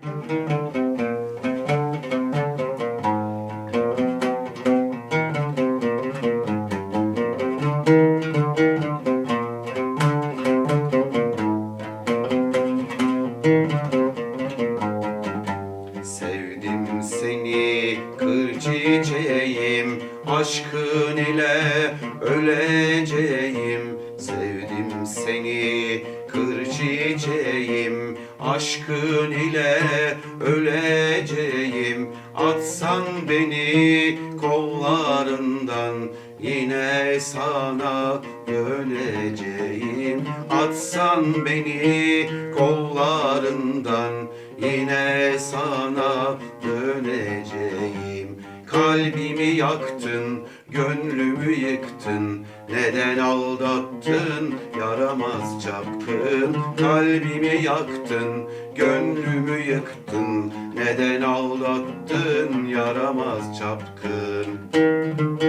Sevdim seni kır Aşkın ile öleceğim. Sevdim seni kır çiçeğim Aşkın ile öleceğim. Atsan beni kollarından Yine sana döneceğim. Atsan beni kollarından Yine sana döneceğim Kalbimi yaktın, gönlümü yıktın. Neden aldattın, yaramaz çapkın. Kalbimi yaktın, gönlümü yıktın. Neden aldattın, yaramaz çapkın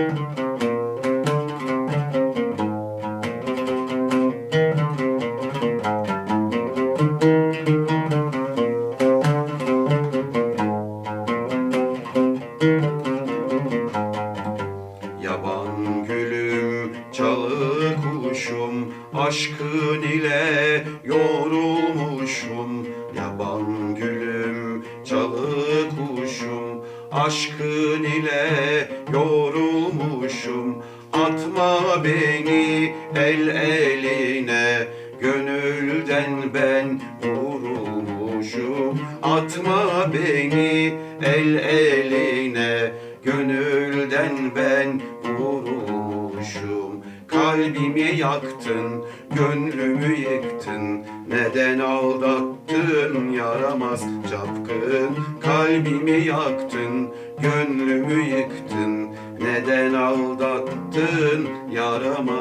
çalı kuşum, aşkın ile yorulmuşum. Yaban gülüm, çalı kuşum, aşkın ile yorulmuşum. Atma beni el eline, gönülden ben vurulmuşum. Atma beni el eline, Gönülden ben vurulmuşum Kalbimi yaktın, gönlümü yıktın. Neden aldattın yaramaz çapkın? Kalbimi yaktın, gönlümü yıktın. Neden aldattın yaramaz